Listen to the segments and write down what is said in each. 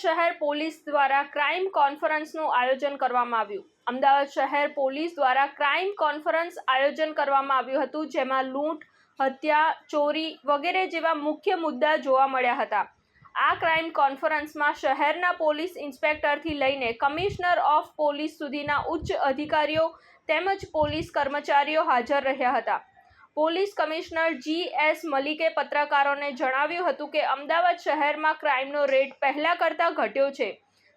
શહેર પોલીસ દ્વારા ક્રાઇમ કોન્ફરન્સનું આયોજન કરવામાં આવ્યું. અમદાવાદ શહેર પોલીસ દ્વારા ક્રાઇમ કોન્ફરન્સ આયોજન કરવામાં આવ્યું હતું, જેમાં લૂંટ, હત્યા, ચોરી વગેરે જેવા મુખ્ય મુદ્દા જોવા મળ્યા હતા. આ ક્રાઇમ કોન્ફરન્સમાં શહેરના પોલીસ ઇન્સ્પેક્ટરથી લઈને કમિશનર ઓફ પોલીસ સુધીના ઉચ્ચ અધિકારીઓ તેમજ પોલીસ કર્મચારીઓ હાજર રહ્યા હતા. પોલીસ કમિશનર જી એસ મલિકે પત્રકારોને જણાવ્યું હતું કે અમદાવાદ શહેરમાં ક્રાઇમનો રેટ પહેલા કરતાં ઘટ્યો છે.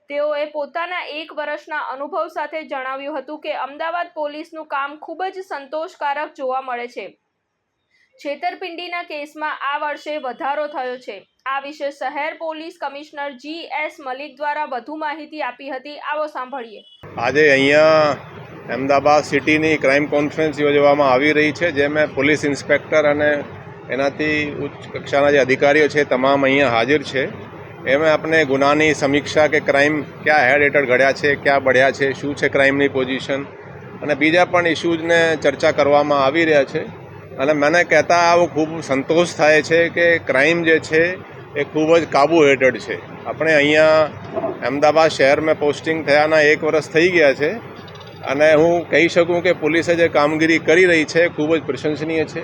તેઓએ પોતાના એક વર્ષના અનુભવ સાથે જણાવ્યું હતું કે અમદાવાદ પોલીસનું કામ ખૂબ જ સંતોષકારક જોવા મળે છે. છેતરપિંડીના કેસમાં આ વર્ષે વધારો થયો છે. આ વિશે શહેર police commissioner G S Malik દ્વારા વધુ માહિતી આપી હતી. આવો સાંભળીએ. આજે અહીંયા અમદાવાદ સિટીની ક્રાઇમ કોન્ફરન્સ યોજવામાં આવી રહી છે જેમાં પોલીસ ઇન્સ્પેક્ટર અને એનાથી ઉચ્ચ કક્ષાના જે અધિકારીઓ છે તમામ અહીંયા હાજર છે. એમાં આપણે ગુનાની સમીક્ષા કે ક્રાઇમ ક્યાં હેડ હેઠળ ઘડ્યા છે, ક્યાં બળ્યા છે, શું છે ક્રાઇમની પોઝિશન અને બીજા પણ ઇસ્યુઝને ચર્ચા કરવામાં આવી રહ્યા છે. અને મને કહેતા આવો ખૂબ સંતોષ થાય છે કે ક્રાઇમ જે છે એ ખૂબ જ કાબુ હેઠળ છે. આપણે અહીંયા અમદાવાદ શહેરમાં પોસ્ટિંગ થયાના એક વર્ષ થઈ ગયા છે. અને હું કહી શકું કે પોલીસે જે કામગીરી કરી રહી છે, ખૂબ જ પ્રશંસનીય છે.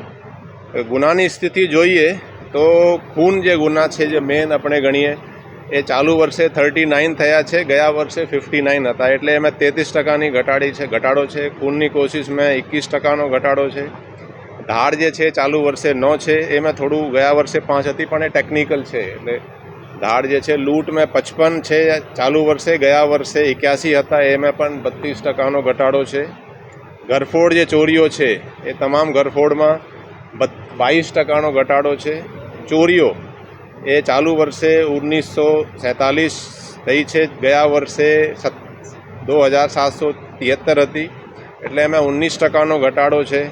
ગુનાની સ્થિતિ જોઈએ તો ખૂન જે ગુના છે, જે મેન આપણે ગણીએ, એ ચાલુ વર્ષે થર્ટી નાઇન થયા છે, ગયા વર્ષે ફિફ્ટી નાઇન હતા. એટલે એમાં તેત્રીસ ટકાની ઘટાડી છે, ઘટાડો છે. ખૂનની કોશિશમાં એકવીસ ટકાનો ઘટાડો છે. ધાર જે છે ચાલુ વર્ષે ન છે. એમાં થોડું ગયા વર્ષે પાંચ હતી, પણ એ ટેકનિકલ છે. એટલે ધાડ જે છે લૂંટમાં પચપન છે, ચાલુ વર્ષે, ગયા વર્ષે એક્યાસી હતા એમાં પણ બત્રીસ ટકાનો ઘટાડો છે. ઘરફોડ જે ચોરીઓ છે, એ તમામ ઘરફોડમાં બાવીસ ટકાનો ઘટાડો છે. ચોરીઓ, એ ચાલુ વર્ષે ઓગણીસો સેતાલીસ થઈ છે, ગયા વર્ષે દો હજાર સાતસો તિહત્તર હતી, એટલે એમાં ઓગણીસ ટકાનો ઘટાડો છે.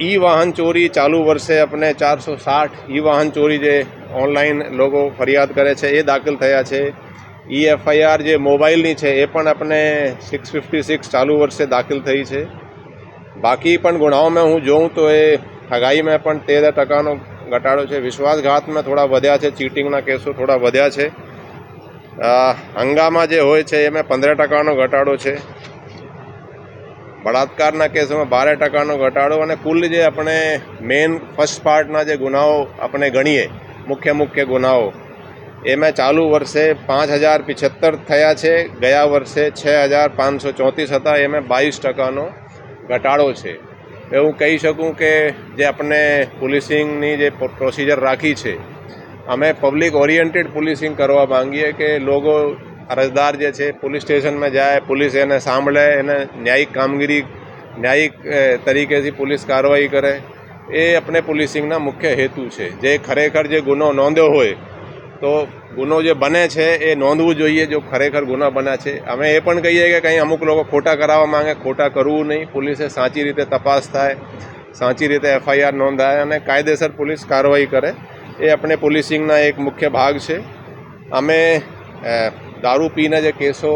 ઈ વાહન ચોરી ચાલુ વર્ષે આપણે ચારસો સાઠ ઈ વાહન ચોરી જે ઓનલાઈન લોકો ફરિયાદ કરે છે, એ દાખલ થયા છે. ઈ એફઆઈઆર જે મોબાઈલની છે, એ પણ આપણે સિક્સ ફિફ્ટી સિક્સ ચાલુ વર્ષે દાખલ થઈ છે. બાકી પણ ગુનાઓમાં હું જોઉં તો એ ઠગાઈમાં પણ તેર ટકાનો ઘટાડો છે. વિશ્વાસઘાતમાં થોડા વધ્યા છે, ચીટિંગના કેસો થોડા વધ્યા છે. હંગામા જે હોય છે એમાં પંદર ટકાનો ઘટાડો છે. બળાત્કારના કેસોમાં બાર ટકાનો ઘટાડો અને કુલ જે આપણે મેઇન ફર્સ્ટ પાર્ટના જે ગુનાઓ આપણે ગણીએ મુખ્ય મુખ્ય ગુનાઓ. એમાં ચાલુ વર્ષે પાંચ હજાર પિછત્તર થયા છે, ગયા વર્ષે છ હજાર પાંચસો ચોત્રીસ હતા એમાં બાવીસ ટકાનો ઘટાડો છે. એવું કહી શકું કે જે આપણે પોલીસિંગની જે પ્રોસિજર રાખી છે, અમે પબ્લિક ઓરિએન્ટેડ પોલીસિંગ કરવા માંગીએ કે લોકો અરજદાર જે છે, પોલીસ સ્ટેશનમાં જાય, પોલીસ એને સાંભળે, એને ન્યાયિક કામગીરી, ન્યાયિક તરીકેથી પોલીસ કાર્યવાહી કરે એ આપણે પોલીસિંગના મુખ્ય હેતુ છે. જે ખરેખર જે ગુનો નોંધ્યો હોય, તો ગુનો જે બને છે એ નોંધવું જોઈએ જો ખરેખર ગુના બન્યા છે. અમે એ પણ કહીએ કે કંઈ અમુક લોકો ખોટા કરાવવા માંગે, ખોટા કરવું નહીં. પોલીસે સાચી રીતે તપાસ થાય, સાચી રીતે એફઆઈઆર નોંધાય અને કાયદેસર પોલીસ કાર્યવાહી કરે. એ આપણે પોલીસિંગના એક મુખ્ય ભાગ છે. અમે દારૂ પીને જે કેસો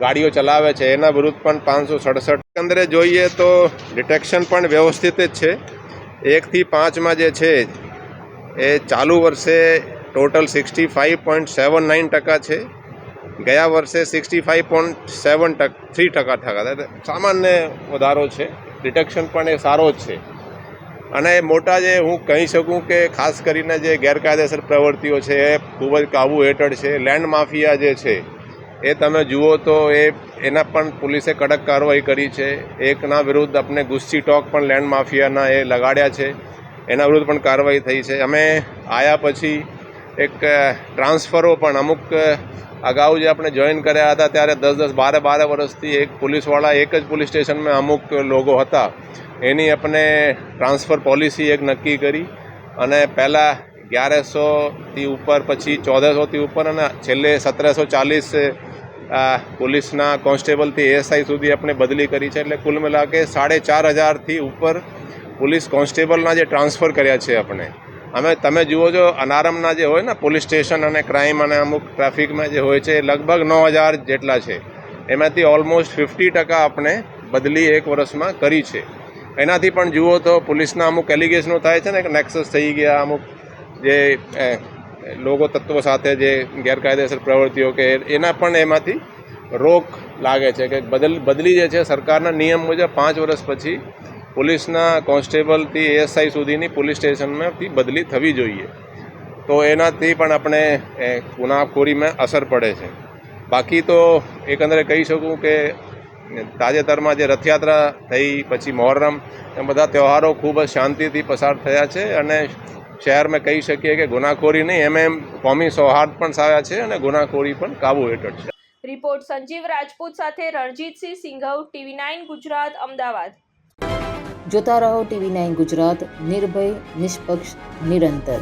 ગાડીઓ ચલાવે છે, એના વિરુદ્ધ પણ પાંચસો સડસઠ. એકંદરે જોઈએ તો ડિટેક્શન પણ વ્યવસ્થિત જ છે. એકથી પાંચમાં જે છે, એ ચાલુ વર્ષે total sixty five point seven nine ટકા છે. ગયા વર્ષે સિક્સટી ફાઇવ પોઈન્ટ સેવન ટક, થ્રી ટકા ટકા એટલે સામાન્ય વધારો છે. ડિટેક્શન પણ એ સારો જ છે. અને મોટા જે હું કહી શકું કે ખાસ કરીને જે ગેરકાયદેસર પ્રવૃત્તિઓ છે, એ ખૂબ જ કાબુ હેઠળ છે. લેન્ડ માફિયા જે છે, એ તમે જુઓ તો એ એના પણ પોલીસે કડક કાર્યવાહી કરી છે. એકના વિરુદ્ધ આપણે ગુસ્સી ટોક પણ લેન્ડ માફિયાના એ લગાડ્યા છે. એના વિરુદ્ધ પણ કાર્યવાહી થઈ છે. અમે આવ્યા પછી એક ટ્રાન્સફરો પણ અમુક અગાઉ જે આપણે જોઈન કર્યા હતા ત્યારે દસ દસ, બારે બારે વર્ષથી એક પોલીસવાળા એક જ પોલીસ સ્ટેશનમાં અમુક લોકો હતા. એની આપણે ટ્રાન્સફર પોલિસી એક નક્કી કરી અને પહેલાં અગિયારસોથી ઉપર, પછી ચૌદસોથી ઉપર અને છેલ્લે સત્તરસો ચાલીસ પોલીસના કોન્સ્ટેબલથી એએસઆઈ સુધી આપણે બદલી કરી છે એટલે કુલ મિલા કે સાડે ચાર હજારથી ઉપર પોલીસ કોન્સ્ટેબલના જે ટ્રાન્સફર કર્યા છે આપણે. અમે, તમે જુઓ છો, અનારમના જે હોય ને પોલીસ સ્ટેશન અને ક્રાઇમ અને અમુક ટ્રાફિકમાં જે હોય છે, એ લગભગ નવ હજાર જેટલા છે. એમાંથી ઓલમોસ્ટ ફિફ્ટી ટકા આપણે બદલી એક વર્ષમાં કરી છે. એનાથી પણ જુઓ તો પોલીસના અમુક એલિગેશનો થાય છે ને નેક્સસ થઈ ગયા, અમુક જે લોકો તત્વો સાથે જે ગેરકાયદેસર પ્રવૃત્તિઓ કે એના પણ એમાંથી રોક લાગે છે કે બદલ બદલી જે છે સરકારના નિયમ મુજબ પાંચ વર્ષ પછી પોલીસના કોન્સ્ટેબલથી એએસઆઈ સુધીની પોલીસ સ્ટેશનમાંથી બદલી થવી જોઈએ. તો એનાથી પણ આપણે ગુનાખોરીમાં અસર પડે છે. બાકી તો એકંદરે કહી શકું કે તાજેતરમાં જે રથયાત્રા થઈ, પછી મહોરમ એ બધા તહેવારો ખૂબ જ શાંતિથી પસાર થયા છે અને શહેરમાં કહી શકીએ કે ગુનાખોરી નહીં એમ એમ કોમી સૌહાર્દ પણ સારા છે અને ગુનાખોરી પણ કાબુ હેઠળ છે. રિપોર્ટ સંજીવ રાજપૂત સાથે રણજીતસિંહ સિંઘવ ટીવી નાઇન ગુજરાત અમદાવાદ. જોતા રહો ટીવી નાઇન ગુજરાત નિર્ભય નિષ્પક્ષ નિરંતર.